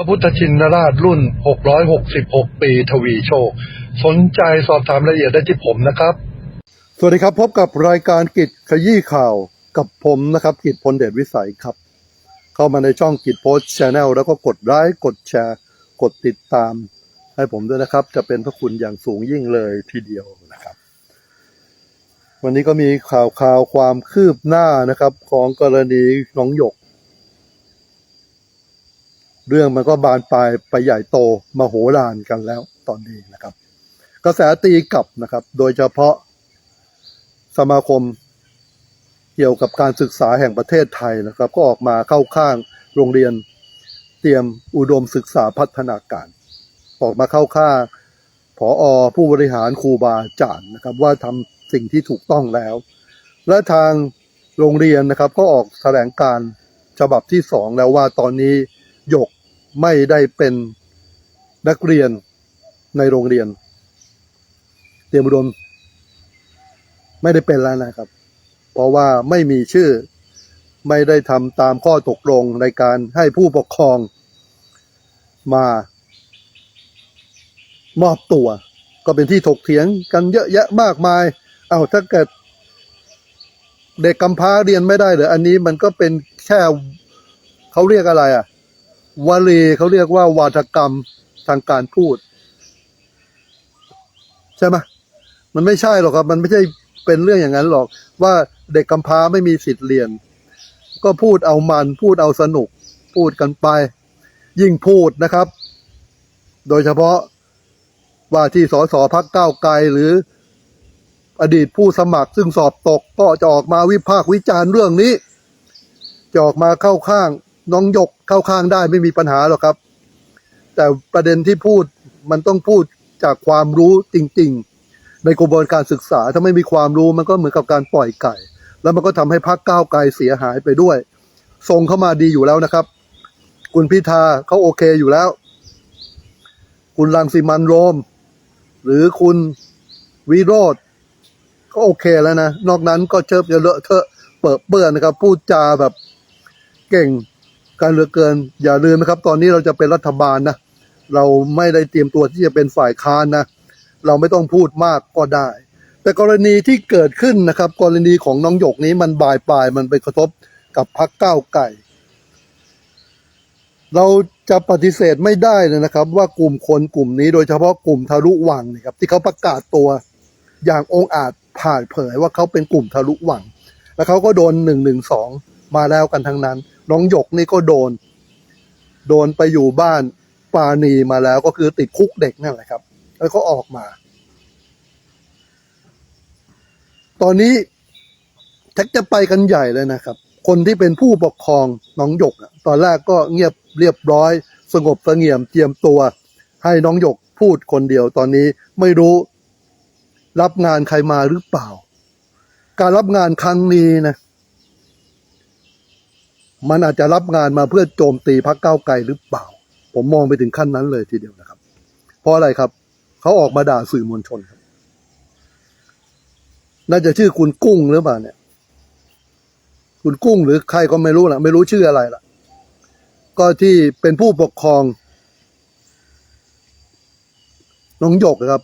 พระพุทธชินราชรุ่น 666 ปีทวีโชค สนใจสอบถามรายละเอียดได้ที่ผมนะครับ สวัสดีครับ พบกับรายการกิจขยี้ข่าวกับผมนะครับ กิจพลเดชวิสัยครับ เข้ามาในช่องกิจโพสต์ชาแนลแล้วก็กดไลค์กดแชร์ กดติดตาม ให้ผมด้วยนะครับ จะเป็นพระคุณอย่างสูงยิ่งเลยทีเดียวนะครับ วันนี้ก็มีข่าวข่าวความคืบหน้านะครับ ของกรณีน้องหยก เรื่องมันก็บานปลายไปใหญ่โตมโหฬารกันแล้วตอนนี้นะครับ กระแสตีกลับนะครับ โดยเฉพาะสมาคมเกี่ยวกับการศึกษาแห่งประเทศไทยนะครับ ก็ออกมาเข้าข้างโรงเรียนเตรียมอุดมศึกษาพัฒนาการ ออกมาเข้าข้างผออผู้บริหารครูบาอาจารย์นะครับ ว่าทำสิ่งที่ถูกต้องแล้ว และทางโรงเรียนนะครับก็ออกแถลงการฉบับที่สองแล้วว่าตอนนี้หยก ไม่ได้เป็นนักเรียนในโรงเรียน เตรียมอุดม ไม่ได้เป็นแล้วนะครับ เพราะว่าไม่มีชื่อไม่ได้ทำตามข้อตกลงในการให้ผู้ปกครองมามอบตัว ก็เป็นที่ถกเถียงกันเยอะแยะมากมาย เอาถ้าเกิดเด็กกำพร้าเรียนไม่ได้เหรออันนี้มันก็เป็นแค่เขาเรียกอะไรอะ วลีเขาเรียกว่าวาทกรรมทางการพูด ใช่ไหมมันไม่ใช่หรอกครับ มันไม่ใช่เป็นเรื่องอย่างนั้นหรอก ว่าเด็กกำพร้าไม่มีสิทธิ์เรียน ก็พูดเอามันพูดเอาสนุก พูดกันไป ยิ่งพูดนะครับ โดยเฉพาะว่าที่สสพักเก้าวไกลหรือ อดีตผู้สมัครซึ่งสอบตกก็จะออกมาวิพากษ์วิจารณ์เรื่องนี้จะออกมาเข้าข้าง น้องยกเข้าข้างได้ไม่มีปัญหาหรอกครับ แต่ประเด็นที่พูดมันต้องพูดจากความรู้จริง ๆ ในกระบวนการศึกษาถ้าไม่มีความรู้มันก็เหมือนกับการปล่อยไก่ แล้วมันก็ทำให้พรรคก้าวไกลเสียหายไปด้วยส่งเข้ามาดีอยู่แล้วนะครับ คุณพิธาเขาโอเคอยู่แล้ว คุณรังสิมันโรม หรือคุณวิโรธก็โอเคแล้วนะ นอกนั้นก็เชิบจะเลอะเทอะเปิดเปื้อนนะครับ พูดจาแบบเก่ง การเหลือเกิน อย่าลืมนะครับ ตอนนี้เราจะเป็นรัฐบาลนะ เราไม่ได้เตรียมตัวที่จะเป็นฝ่ายค้านนะ เราไม่ต้องพูดมากก็ได้ แต่กรณีที่เกิดขึ้นนะครับ กรณีของน้องหยกนี้มันบายปลายมันไปกระทบกับพักก้าวไก่เราจะปฏิเสธไม่ได้เลยนะครับ ว่ากลุ่มคนกลุ่มนี้โดยเฉพาะกลุ่มทะลุวังนะครับ ที่เขาประกาศตัวอย่างองอาจผ่านเผยว่าเขาเป็นกลุ่มทะลุวัง แล้วเขาก็โดนหนึ่งหนึ่งสองมาแล้วกันทั้งนั้น น้องหยกนี่ก็โดน โดนไปอยู่บ้านปาณีมาแล้วก็คือติดคุกเด็กนั่นแหละครับ แล้วก็ออกมา ตอนนี้แท็กจะไปกันใหญ่เลยนะครับ คนที่เป็นผู้ปกครองน้องหยกตอนแรกก็เงียบเรียบร้อย สงบสงี่ยมเจียมตัว ให้น้องหยกพูดคนเดียว ตอนนี้ไม่รู้รับงานใครมาหรือเปล่า การรับงานครั้งนี้นะ มันอาจจะรับงานมาเพื่อโจมตีพรรคก้าไกลหรือเปล่า ผมมองไปถึงขั้นนั้นเลยทีเดียวนะครับ เพราะอะไรครับ เขาออกมาด่าสื่อมวลชนครับน่าจะชื่อคุณกุ้งหรือเปล่าเนี่ย คุณกุ้งหรือใครก็ไม่รู้ละไม่รู้ชื่ออะไรละก็ที่เป็นผู้ปกครองน้องหยกนะครับ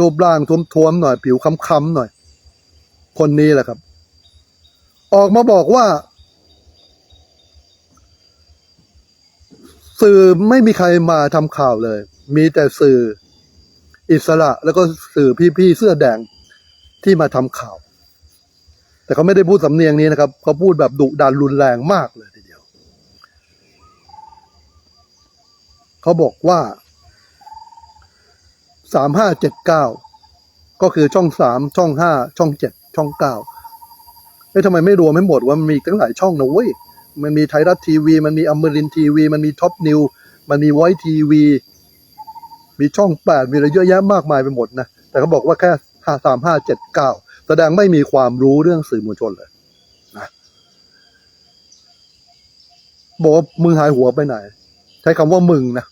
รูปร่างท้วมๆหน่อย ผิวค้ำๆหน่อย คนนี้แหละครับ ออกมาบอกว่า สื่อไม่มีใครมาทำข่าวเลย มีแต่สื่ออิสระแล้วก็สื่อพี่ๆเสื้อแดงที่มาทำข่าว แต่เขาไม่ได้พูดสำเนียงนี้นะครับเขาพูดแบบดุดันรุนแรงมากเลยทีเดียวเขาบอกว่าสามห้าเจ็ดเก้าก็คือช่องสามช่องห้าช่องเจ็ดช่องเก้าเอ้ยทำไมไม่รวมไม่หมดว่ามันมีตั้งหลายช่องนะเว้ย มันมีไทยรัฐทีวี มันมีอมรินทีวี มันมีท็อปนิว มันมีไวทีวี มีช่องแปดมีอะไรเยอะแยะมากมายไปหมดนะ แต่เขาบอกว่าแค่ห้าสามห้าเจ็ดเก้าแสดงไม่มีความรู้เรื่องสื่อมวลชนเลยนะบอกว่ามึงหายหัวไปไหน ใช้คำว่ามึงนะ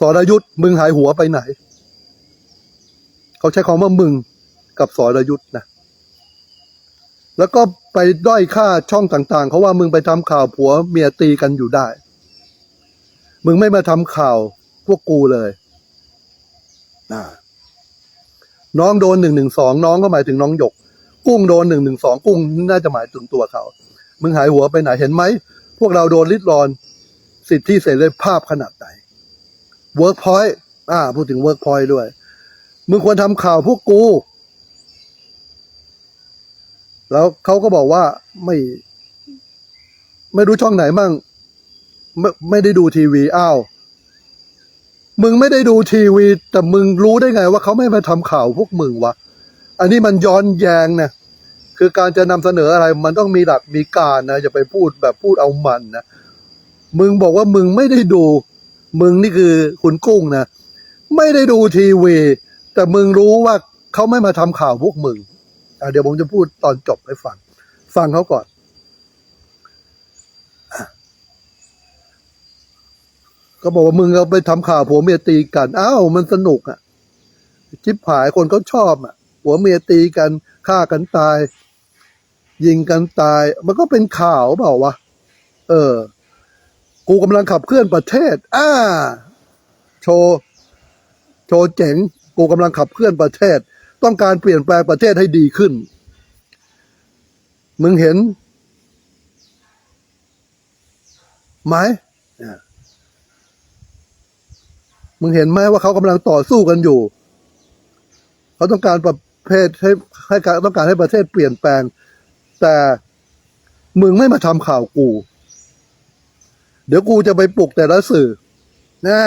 สรยุทธ์มึงหายหัวไปไหน เขาใช้คำว่ามึงกับสรยุทธ์นะ แล้วก็ไปด้อยค่าช่องต่างๆ เขาว่ามึงไปทำข่าวผัวเมียตีกันอยู่ได้ มึงไม่มาทำข่าวพวกกูเลยนะน้องโดนหนึ่งหนึ่งสองน้องก็หมายถึงน้องหยก กุ้งโดนหนึ่งหนึ่งสองกุ้งน่าจะหมายถึงตัวเขา มึงหายหัวไปไหนเห็นไหม พวกเราโดนลิดรอน สิทธิเสรีภาพขนาดไหนเวิร์กพอยต์อ่า พูดถึงเวิร์กพอยต์ด้วย มึงควรทำข่าวพวกกู แล้วเขาก็บอกว่าไม่ ไม่รู้ช่องไหนมั่งไม่ไม่ได้ดูทีวีอ้าวมึงไม่ได้ดูทีวี แต่มึงรู้ได้ไงว่าเขาไม่มาทำข่าวพวกมึงวะอันนี้มันย้อนแยงนะคือการจะนำเสนออะไร มันต้องมีหลักมีการนะอย่าไปพูดแบบพูดเอามันนะมึงบอกว่ามึงไม่ได้ดู มึงนี่คือคุณกุ้งนะไม่ได้ดูทีวี แต่มึงรู้ว่าเขาไม่มาทำข่าวพวกมึง เดี๋ยวผมจะพูดตอนจบให้ฟัง ฟังเขาก่อน ก็บอกว่ามึงเอาไปทำข่าวผัวเมียตีกัน อ้าวมันสนุกอะชิบหายคนเขาชอบอะผัวเมียตีกันฆ่ากันตาย ยิงกันตาย มันก็เป็นข่าวเปล่าวะเออ กูกำลังขับเคลื่อนประเทศอ่าโชว์ โชว์เจ๋ง กูกำลังขับเคลื่อนประเทศ ต้องการเปลี่ยนแปลงประเทศให้ดีขึ้น มึงเห็นไหมมึงเห็นไหมว่าเขากำลังต่อสู้กันอยู่ เขาต้องการประเทศให้ให้การต้องการให้ประเทศเปลี่ยนแปลง แต่มึงไม่มาทำข่าวกู เดี๋ยวกูจะไปปลุกแต่ละสื่อนะ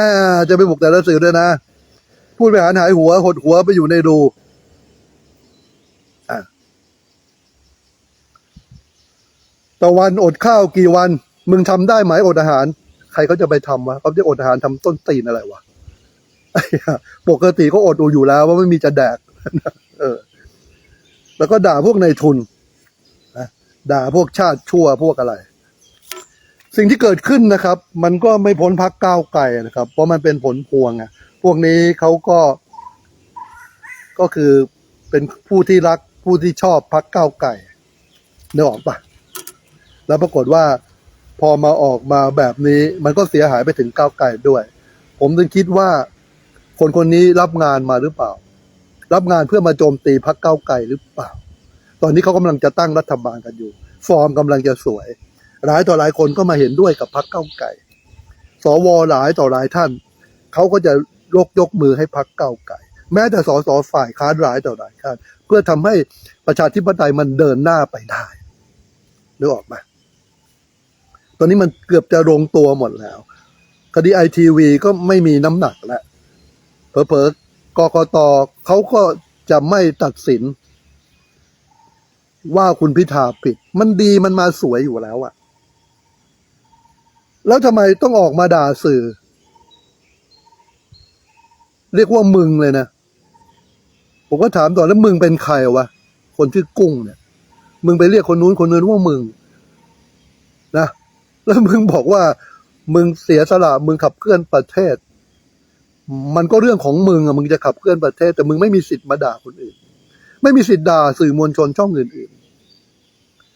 จะไปปลุกแต่ละสื่อด้วยนะ พูดไปหาหายหัวหดหัวไปอยู่ในรูอะ ตะวันอดข้าวกี่วัน มึงทำได้ไหมอดอาหาร ใครเขาจะไปทำวะเขาจะอดอาหารทำต้นตีนอะไรวะปกติก็อดอยู่แล้ว ว่าไม่มีจะแดกเออ แล้วก็ด่าพวกในายทุนนะด่าพวกชาติชั่วพวกอะไร สิ่งที่เกิดขึ้นนะครับ มันก็ไม่พ้นพักก้าวไกลนะครับ เพราะมันเป็นผลพวงอะพวกนี้เขาก็ ก็คือเป็นผู้ที่รักผู้ที่ชอบพักก้าวไกลนึกออกปะ แล้วปรากฏว่าพอมาออกมาแบบนี้ มันก็เสียหายไปถึงก้าวไกลด้วย ผมจึงคิดว่า คนคนนี้รับงานมาหรือเปล่า รับงานเพื่อมาโจมตีพักเก้าวไกลหรือเปล่า ตอนนี้เขากำลังจะตั้งรัฐบาลกันอยู่ ฟอร์มกำลังจะสวย หลายต่อหลายคนก็มาเห็นด้วยกับพักเก้าวไกลสวหลายต่อหลายท่านเขาก็จะยกยกมือให้พักเก้าวไกลแม้แต่สสฝ่ายค้านหลายต่อหลายท่านเพื่อทำให้ประชาธิปไตยมันเดินหน้าไปได้นึกออกไหม อนนี้มันเกือบจะลงตัวหมดแล้ว คดีไอทีวีก็ไม่มีน้ำหนักแล้วเผลอๆกกตเขาก็จะไม่ตัดสิน ว่าคุณพิธาผิด มันดีมันมาสวยอยู่แล้วอะแล้วทำไมต้องออกมาด่าสื่อ เรียกว่ามึงเลยนะผมก็ถามต่อแล้วมึงเป็นใครวะ คนชื่อกุ้งเนี่ย มึงไปเรียกคนนู้นคนนู้นว่ามึง นะ แล้วมึงบอกว่า มึงเสียสละมึงขับเคลื่อนประเทศ มันก็เรื่องของมึงอะมึงจะขับเคลื่อนประเทศ แต่มึงไม่มีสิทธิ์มาด่าคนอื่น ไม่มีสิทธิ์ด่าสื่อมวลชนช่องอื่น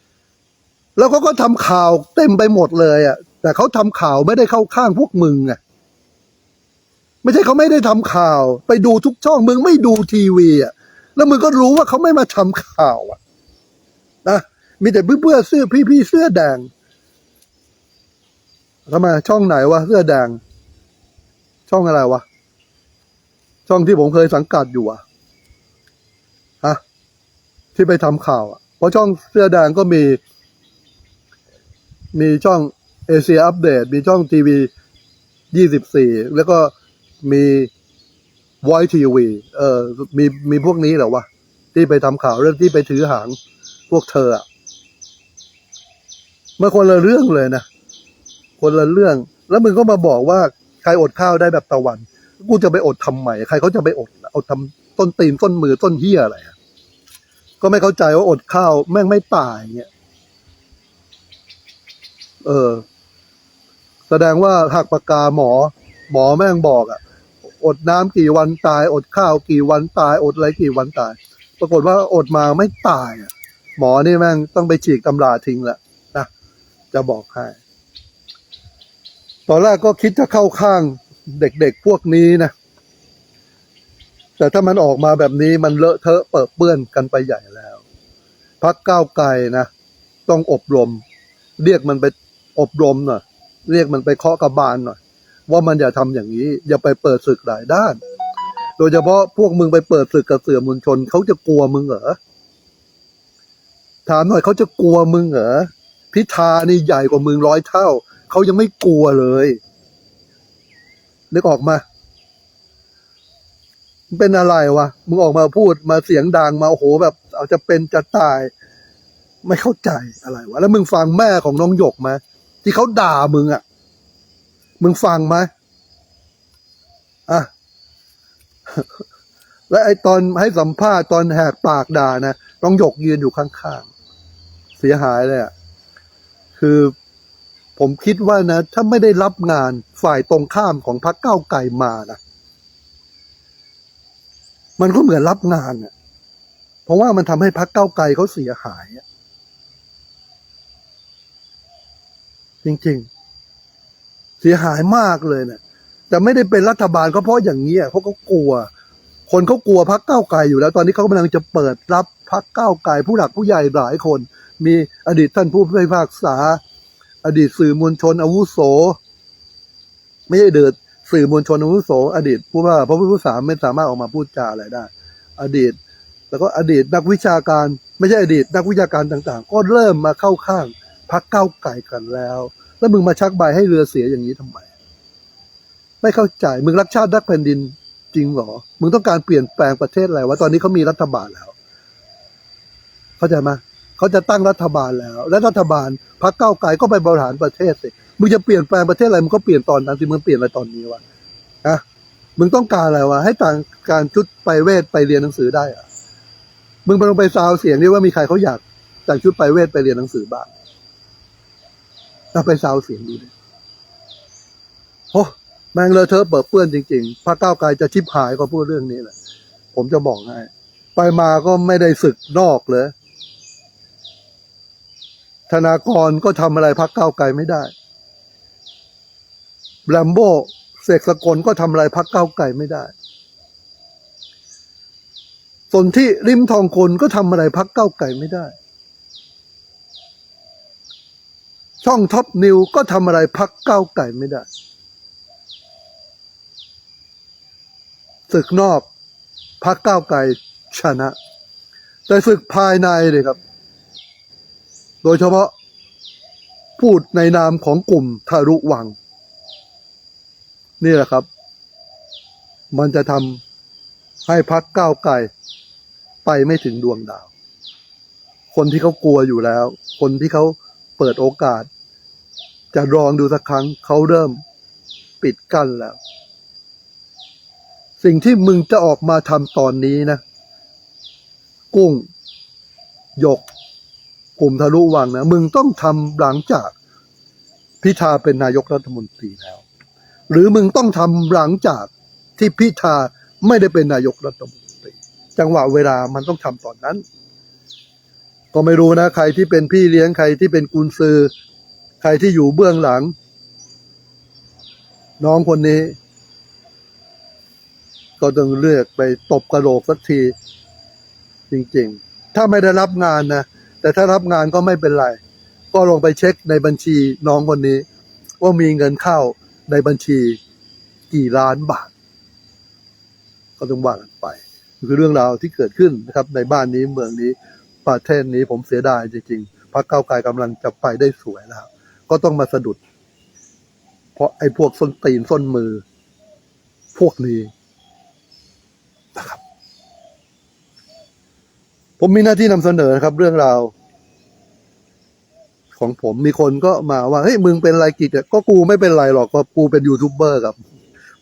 ๆ แล้วเขาก็ทำข่าวเต็มไปหมดเลยอะแต่เขาทำข่าวไม่ได้เข้าข้างพวกมึงอะไม่ใช่เขาไม่ได้ทำข่าว ไปดูทุกช่องมึงไม่ดูทีวีอะแล้วมึงก็รู้ว่าเขาไม่มาทำข่าวอะนะมีแต่เพื่อเสื้อพี่ๆเสื้อแดง ทำไมช่องไหนวะเสื้อแดง ช่องอะไรวะ ช่องที่ผมเคยสังกัดอยู่อะฮะที่ไปทำข่าวอะเพราะช่องเสื้อแดงก็มี มีช่องเอเชียอัปเดต มีช่องทีวียี่สิบสี่แล้วก็มีวอยทีวีเออมีมีพวกนี้เหรอวะ ที่ไปทำข่าวเรื่องที่ไปถือหางพวกเธออะมันคนละเรื่องเลยนะ คนละเรื่อง แล้วมึงก็มาบอกว่าใครอดข้าวได้แบบตะวัน กูจะไปอดทำไมใครเขาจะไปอดอดทำต้นตีนต้นมือต้นเหี้ยอะไรก็ไม่เข้าใจว่าอดข้าวแม่งไม่ตายเงี้ยเออ แสดงว่าหักปากกาหมอ หมอแม่งบอกอะอดน้ำกี่วันตาย อดข้าวกี่วันตาย อดอะไรกี่วันตาย ปรากฏว่าอดมาไม่ตายอะหมอนี่แม่งต้องไปฉีกตำราทิ้งละนะจะบอกให้ ตอนแรกก็คิดจะเข้าข้างเด็กๆพวกนี้นะ แต่ถ้ามันออกมาแบบนี้มันเลอะเทอะเปิดเปื้อนกันไปใหญ่แล้ว พักก้าวไกลนะ ต้องอบรม เรียกมันไปอบรมหน่อยเรียกมันไปเคาะกระบาลหน่อย ว่ามันอย่าทำอย่างนี้ อย่าไปเปิดศึกหลายด้าน โดยเฉพาะพวกมึงไปเปิดศึกกับเสือมวลชนเขาจะกลัวมึงเหรอถามหน่อยเขาจะกลัวมึงเหรอพิธานี่ใหญ่กว่ามึงร้อยเท่า เขายังไม่กลัวเลยนึกออกมามึงเป็นอะไรวะ มึงออกมาพูดมาเสียงดังมาโอ้โหแบบ เอาจะเป็นจะตาย ไม่เข้าใจอะไรวะ แล้วมึงฟังแม่ของน้องหยกไหมที่เขาด่ามึงอะ มึงฟังไหมอะและไอตอนให้สัมภาษณ์ตอนแหกปากด่านะน้องหยกยืนอยู่ข้างๆ เสียหายเลยอะ คือ ผมคิดว่านะ ถ้าไม่ได้รับงานฝ่ายตรงข้ามของพรรคก้าวไก่มานะมันก็เหมือนรับงานอะเพราะว่ามันทำให้พรรคก้าวไกลเขาเสียหายจริงๆ เสียหายมากเลยเนะี่ยแต่ไม่ได้เป็นรัฐบาลก็เพราะอย่างนี้ยเขากลัว คนเขากลัวพรรคก้าไกลอยู่แล้ว ตอนนี้เขากำลังจะเปิดรับพรรคก้าไกลผู้หลักผู้ใหญ่หลายคน มีอดีตท่านผู้พิพากษา อดีตสื่อมวลชนอาวุโส ไม่ใช่เดือดสื่อมวลชนอาวุโส อดีตผู้ว่าพระผู้พิพากษาไม่สามารถออกมาพูดจาอะไรได้ อดีต แล้วก็อดีตนักวิชาการ ไม่ใช่อดีตนักวิชาการต่าง ๆ ก็เริ่มมาเข้าข้างพรรคก้าไก่กันแล้ว แล้วมึงมาชักใบให้เรือเสียอย่างนี้ทำไม ไม่เข้าใจมึงรักชาติรักแผ่นดินจริงหรอ มึงต้องการเปลี่ยนแปลงประเทศอะไรวะตอนนี้เขามีรัฐบาลแล้ว เข้าใจไหม เขาจะตั้งรัฐบาลแล้ว และรัฐบาลพรรคก้าวไกลก็ไปบริหารประเทศสิมึงจะเปลี่ยนแปลงประเทศอะไรมึงก็เปลี่ยนตอนนั้นสิมึงเปลี่ยนอะไรตอนนี้วะฮะมึงต้องการอะไรวะให้ต่างการชุดไปเวทไปเรียนหนังสือได้อะมึงไปลองไปซาวเสียงดิว่ามีใครเขาอยากแต่งชุดไปเวทไปเรียนหนังสือบ้างเราไปซาวเสียงดูดิโอ้แมงเลอเทอเปิดเปื้อนจริงๆพรรคก้าวไกลจะชิบหายก็พูดเรื่องนี้แหละผมจะบอกให้ไปมาก็ไม่ได้ศึกนอกเลย ธนากรก็ทำอะไรพรรคก้าวไกลไม่ได้แลมโบ้เสกสกลก็ทำอะไรพรรคก้าวไกลไม่ได้สนที่ริมทองคนก็ทำอะไรพรรคก้าวไกลไม่ได้ ช่องท็อปนิวก็ทำอะไรพรรคก้าวไกลไม่ได้ศึกนอกพรรคก้าวไกลชนะ แต่ศึกภายในเลยครับ โดยเฉพาะ พูดในนามของกลุ่มทารุวัง นี่แหละครับ มันจะทำให้พักก้าวไกลไปไม่ถึงดวงดาว คนที่เขากลัวอยู่แล้ว คนที่เขาเปิดโอกาส จะลองดูสักครั้งเขาเริ่มปิดกั้นแล้ว สิ่งที่มึงจะออกมาทำตอนนี้นะ กุ้งหยก กลุ่มทะลุวังนะมึงต้องทำหลังจากพิธาเป็นนายกรัฐมนตรีแล้ว หรือมึงต้องทำหลังจากที่พิธาไม่ได้เป็นนายกรัฐมนตรี จังหวะเวลามันต้องทำตอนนั้น ก็ไม่รู้นะ ใครที่เป็นพี่เลี้ยงใครที่เป็นกุญซือ ใครที่อยู่เบื้องหลัง น้องคนนี้ ก็ต้องเลือกไปตบกระโหลกสักที จริง ๆ ถ้าไม่ได้รับงานนะ แต่ถ้ารับงานก็ไม่เป็นไร ก็ลงไปเช็คในบัญชีน้องคนนี้ ว่ามีเงินเข้าในบัญชีกี่ล้านบาท ก็ต้องว่ากันไปคือเรื่องราวที่เกิดขึ้นนะครับ ในบ้านนี้เมืองนี้ประเทศนี้ผมเสียดายจริงๆพรรคก้าไกลกำลังจะไปได้สวยแล้ว ก็ต้องมาสะดุด เพราะไอ้พวกส้นตีนส้นมือ พวกนี้นะครับ ผมมีหน้าที่นำเสนอนะครับ เรื่องราว ของผมมีคนก็มาว่าเฮ้ยมึงเป็นไรกิจก็กูไม่เป็นไรหรอกก็กูเป็นยูทูบเบอร์ครับ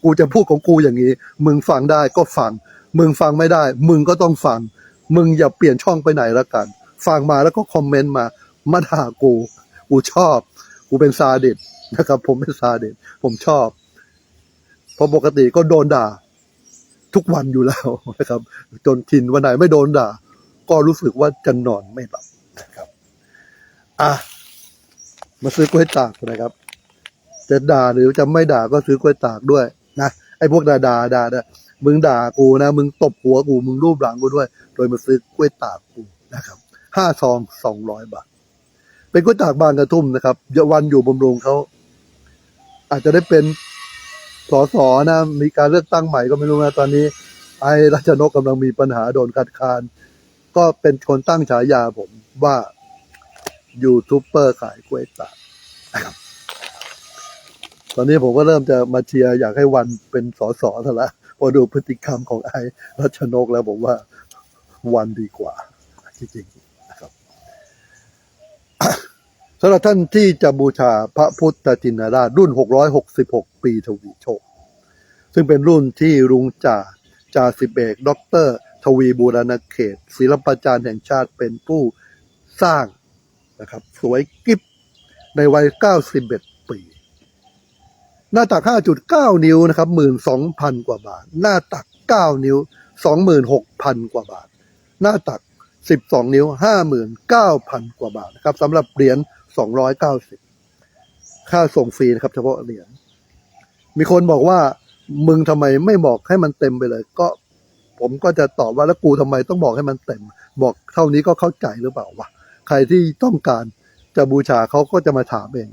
กูจะพูดของกูอย่างนี้ มึงฟังได้ก็ฟัง มึงฟังไม่ได้ มึงก็ต้องฟัง มึงอย่าเปลี่ยนช่องไปไหนละกัน ฟังมาแล้วก็คอมเมนต์มามาด่ากู กูชอบ กูเป็นซาดิสนะครับ ผมเป็นซาดิสผมชอบเพราะปกติก็โดนด่า ทุกวันอยู่แล้วนะครับ จนชินวันไหนไม่โดนด่า ก็รู้สึกว่าจะนอนไม่หลับนะครับ อะ มาซื้อกล้วยตากนะครับ จะด่าหรือจะไม่ด่าก็ซื้อกล้วยตากด้วยนะไอ้พวกด่าด่าด่าเนี่ยมึงด่ากูนะ มึงตบหัวกูมึงรูปหลังกูด้วย โดยมาซื้อกล้วยตากกูนะครับห้าซองสองร้อยบาท เป็นกล้วยตากบางกระทุ่มนะครับเยอะวันอยู่บำรุงเขาอาจจะได้เป็นสอสอนะ มีการเลือกตั้งใหม่ก็ไม่รู้นะตอนนี้ ไอ้รัชนกกำลังมีปัญหาโดนคัดค้าน ก็เป็นคนตั้งฉายาผมว่ายูทูบเบอร์ขายกล้วยตากตอนนี้ผมก็เริ่มจะมาเชียร์อยากให้วันเป็นสอสอซะละพอดูพฤติกรรมของไอ้รัชนกแล้วผมว่าวันดีกว่าจริงๆนะครับสำหรับท่านที่จะบูชาพระพุทธจินราชรุ่น 666 ปีทวีโชค ซึ่งเป็นรุ่นที่รุงจ่าจ่าสิบเอกด็อกเตอร์ ทวีบูรณเขต ศิลปาจารย์แห่งชาติเป็นผู้สร้างนะครับ สวยกิฟในวัย 91 ปี หน้าตัก 5.9 นิ้วนะครับ 12,000 กว่าบาท หน้าตัก 9 นิ้ว 26,000 กว่าบาท หน้าตัก 12 นิ้ว 59,000 กว่าบาทนะครับสำหรับเหรียญ 290 ค่าส่งฟรีนะครับ เฉพาะเหรียญ มีคนบอกว่ามึงทำไมไม่บอกให้มันเต็มไปเลย ก็ ผมก็จะตอบว่าแล้วกูทำไมต้องบอกให้มันเต็ม บอกเท่านี้ก็เข้าใจหรือเปล่าวะใครที่ต้องการจะบูชาเขาก็จะมาถามเอง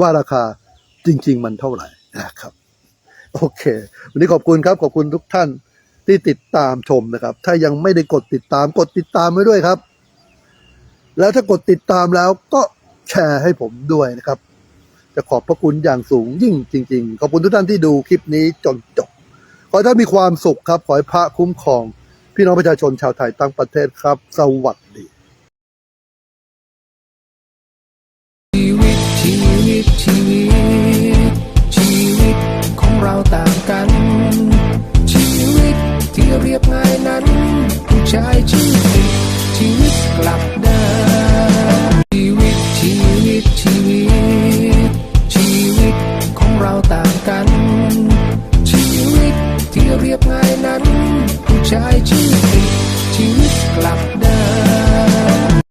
ว่าราคาจริง ๆ มันเท่าไหร่นะครับ โอเค วันนี้ขอบคุณครับขอบคุณทุกท่านที่ติดตามชมนะครับ ถ้ายังไม่ได้กดติดตามกดติดตามไว้ด้วยครับ แล้วถ้ากดติดตามแล้วก็แชร์ให้ผมด้วยนะครับ จะขอบพระคุณอย่างสูงยิ่งจริง ๆ ขอบคุณทุกท่านที่ดูคลิปนี้จนจบ ขอให้ท่านมีความสุขครับ ขอให้พระคุ้มครอง พี่น้องประชาชนชาวไทยทั้งประเทศครับ สวัสดีชีวิตชีวิตชีวิตชีวิตของเราต่างกัน ชีวิตที่เรียบง่ายนั้นผู้ชายชื่อ ใช้ชีวิตชีวิตกลับ